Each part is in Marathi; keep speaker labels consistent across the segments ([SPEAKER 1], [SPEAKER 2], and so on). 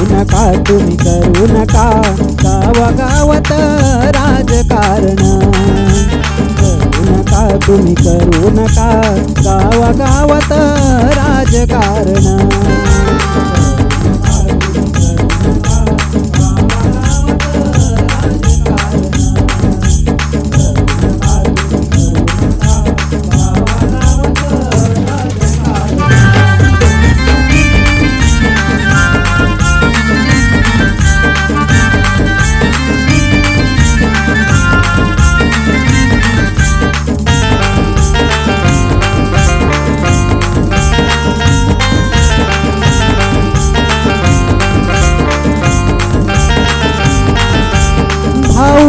[SPEAKER 1] करू नका तुम्ही करू नका. गावागावात राजकारण. करू नका तुम्ही करू नका. गावागावात राजकारण.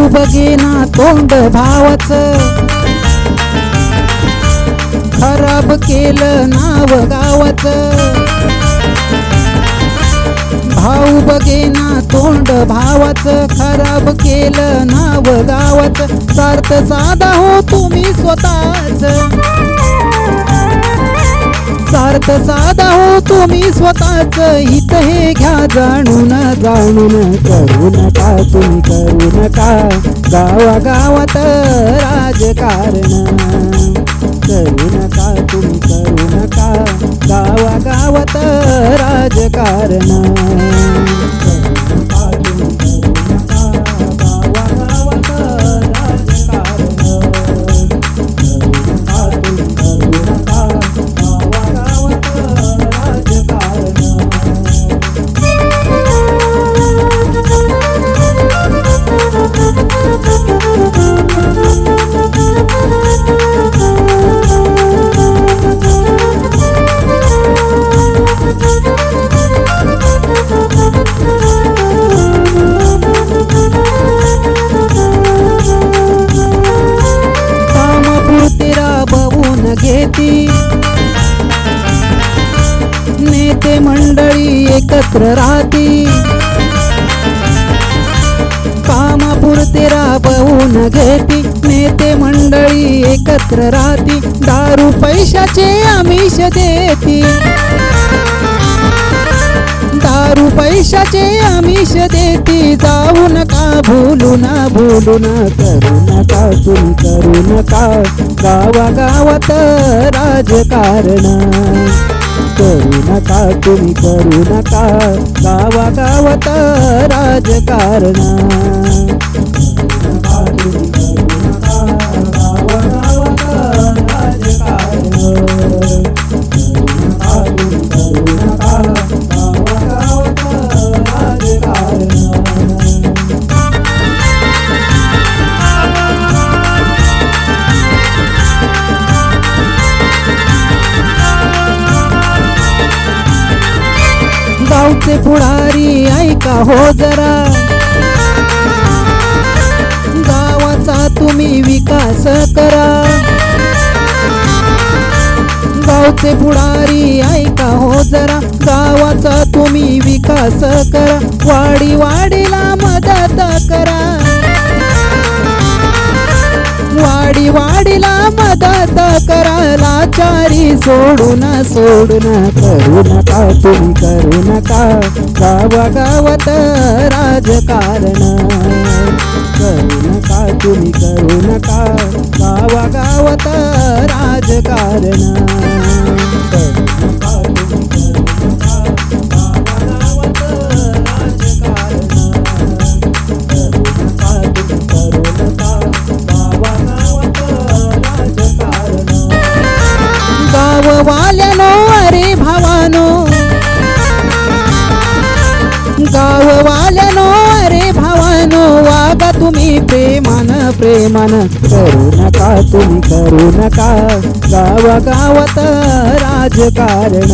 [SPEAKER 1] बघेना तोंड भावच. खराब केलं नाव गावाचं. भाऊ बघेना तोंड भावच. खराब केलं नाव गावाचं. सार्थ साधा हो तुम्ही स्वतःच. त्यात साधा हो तुम्ही स्वतःच हित हे घ्या. जाणून जाणून करू नका तुम्ही करू नका. गावागावात राजकारण करू नका तुम्ही करू नका. गावागावात राजकारण एकत्र राहती. कामापुरते राबवून घेती. नेते मंडळी एकत्र राहती. दारू पैशाचे आमिष देती. दारू पैशाचे आमिष देती. जाऊ नका भूलू ना भूलू ना करू नका तुम्ही करू नका. गावागावात राजकारण. करू नका तुम्ही करू नका. गावागावात राजकारणा. गावचे पुढारी ऐका हो जरा. गावाचा तुम्ही विकास करा. गावचे पुढारी ऐका हो जरा. गावाचा तुम्ही विकास करा. वाडी वाडीला मदत करा. वाडी वाडीला मदत करा लाचारी सोडून सोडून करू नका तुम्ही करू नका. गावागावात राजकारण करू नका तुम्ही करू नका. गावागावात राजकारण तुम्ही प्रेमान प्रेमान. करू नका तुम्ही करू नका. गावागावात राजकारण.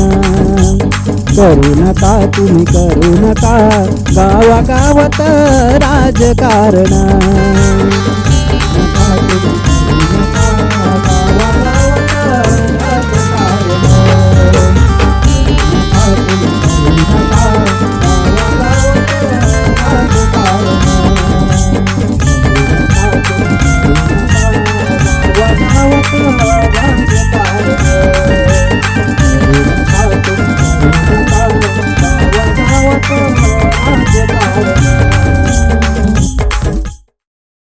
[SPEAKER 1] करू नका तुम्ही करू नका. गावागावात राजकारण.